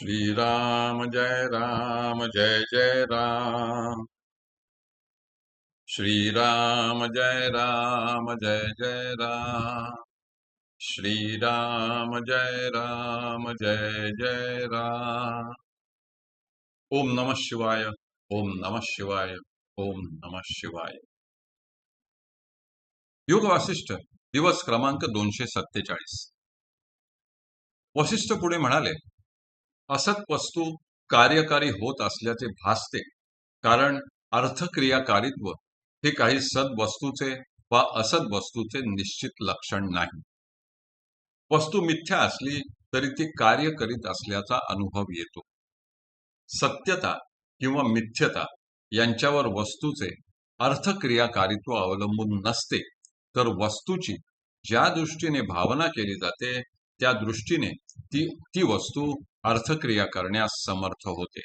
श्रीराम जय राम जय जय राम। श्रीराम जय राम जय जय राम। श्रीराम जय राम जय जय राम। ओम नमः शिवाय ओम नमः शिवाय ओम नमः शिवाय। योग वासिष्ठ दिवस क्रमांक दोनशे सत्तेचाळीस. वशिष्ठ पुढे म्हणाले असत वस्तू कार्यकारी होत असल्याचे भासते कारण अर्थक्रियाकारित्व हे काही सद वस्तूचे वा असद वस्तूचे निश्चित लक्षण नाही. वस्तू मिथ्या असली तरी ती कार्य करीत असल्याचा अनुभव येतो. सत्यता किंवा मिथ्यता यांच्यावर वस्तूचे अर्थक्रियाकारित्व अवलंबून नसते तर वस्तूची ज्या दृष्टीने भावना केली जाते त्या दृष्टीने ती ती वस्तू अर्थक्रिया करण्यास समर्थ होते.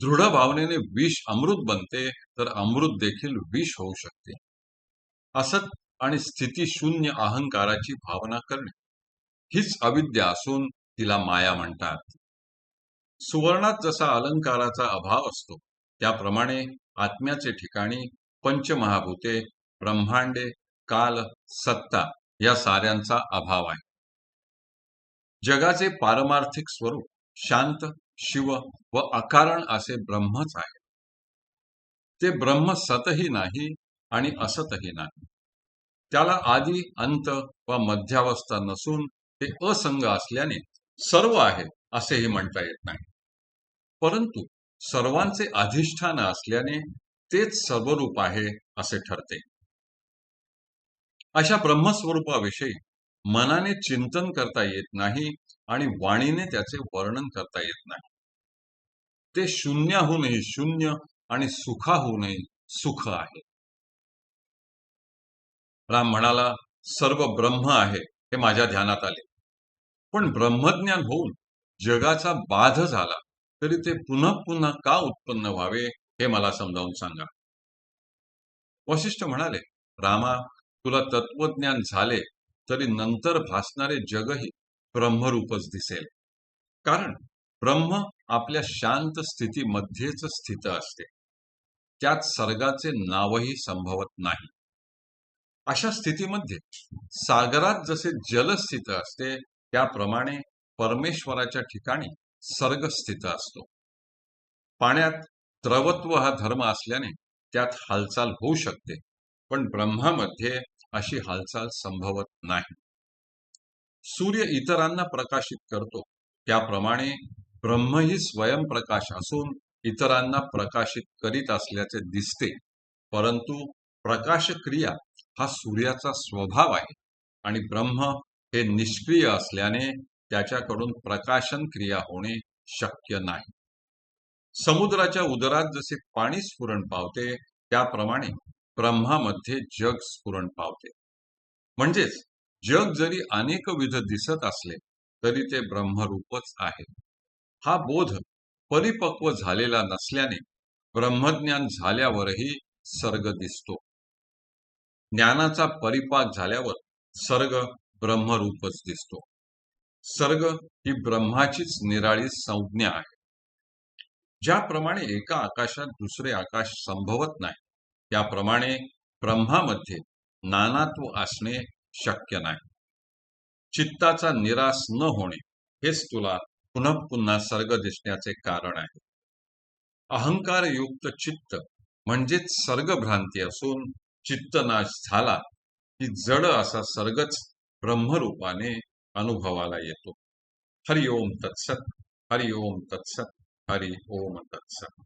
दृढ भावनेने विष अमृत बनते तर अमृत देखील विष होऊ शकते. असत आणि स्थिती शून्य अहंकाराची भावना करणे हीच अविद्या असून तिला माया म्हणतात. सुवर्णात जसा अलंकाराचा अभाव असतो त्याप्रमाणे आत्म्याचे ठिकाणी पंचमहाभूते ब्रह्मांडे काल सत्ता या साऱ्यांचा अभाव आहे. जगाचे पारमार्थिक स्वरूप शांत शिव व अकारण असे ब्रह्मच आहे. ते ब्रह्म सतही नाही आणि असतही नाही. त्याला आदी अंत व मध्यावस्था नसून ते असंग असल्याने सर्व आहे असेही म्हणता येत नाही. परंतु सर्वांचे अधिष्ठान असल्याने तेच सर्वरूप आहे असे ठरते. अशा ब्रह्मस्वरूपाविषयी मनाने चिंतन करता येत नाही आणि वाणीने त्याचे वर्णन करता येत नाही. ते शून्याहूनही शून्य आणि सुखाहूनही सुख आहे. राम म्हणाला सर्व ब्रह्म आहे. हे माझ्या ध्यानात आले. पण ब्रह्मज्ञान होऊन जगाचा बाध झाला तरी ते पुन्हा पुन्हा का उत्पन्न व्हावे हे मला समजावून सांगा. वशिष्ठ म्हणाले रामा तुला तत्वज्ञान झाले तरी नंतर भासणारे जगही ब्रह्मरूपच दिसेल. कारण ब्रह्म आपल्या शांत स्थितीमध्येच स्थित असते. त्यात सर्गाचे नावही संभवत नाही. अशा स्थितीमध्ये सागरात जसे जल स्थित असते त्याप्रमाणे परमेश्वराच्या ठिकाणी सर्ग स्थित असतो. पाण्यात द्रवत्व हा धर्म असल्याने त्यात हालचाल होऊ शकते पण ब्रह्मामध्ये अशी हालचाल संभवत नाही. सूर्य इतरांना प्रकाशित करतो. त्याप्रमाणे ब्रह्मही स्वयंप्रकाश असून इतरांना प्रकाशित करीत असल्याचे दिसते. परंतु प्रकाश क्रिया हा सूर्याचा स्वभाव आहे आणि ब्रह्म हे निष्क्रिय असल्याने त्याच्याकडून प्रकाशन क्रिया होणे शक्य नाही. समुद्राच्या उदरात जसे पाणी स्फुरण पावते त्याप्रमाणे ब्रह्मामध्ये जग स्फुरण पावते. म्हणजेच जग जरी अनेक विध दिसत असले तरी ते ब्रह्मरूपच आहे. हा बोध परिपक्व झालेला नसल्याने ब्रह्मज्ञान झाल्यावरही सर्ग दिसतो. ज्ञानाचा परिपाक झाल्यावर सर्ग ब्रह्मरूपच दिसतो. सर्ग ही ब्रह्माचीच निराळी संज्ञा आहे. ज्याप्रमाणे एका आकाशात दुसरे आकाश संभवत नाही त्याप्रमाणे ब्रह्मामध्ये नानात्व असणे शक्य नाही. चित्ताचा निराश न होणे हेच तुला पुन्हा पुन्हा सर्ग दिसण्याचे कारण आहे. अहंकारयुक्त चित्त म्हणजेच सर्गभ्रांती असून चित्तनाश झाला की जड असा सर्गच ब्रह्मरूपाने अनुभवाला येतो. हरि ओम तत्सत हरि ओम तत्सत हरि ओम तत्सत.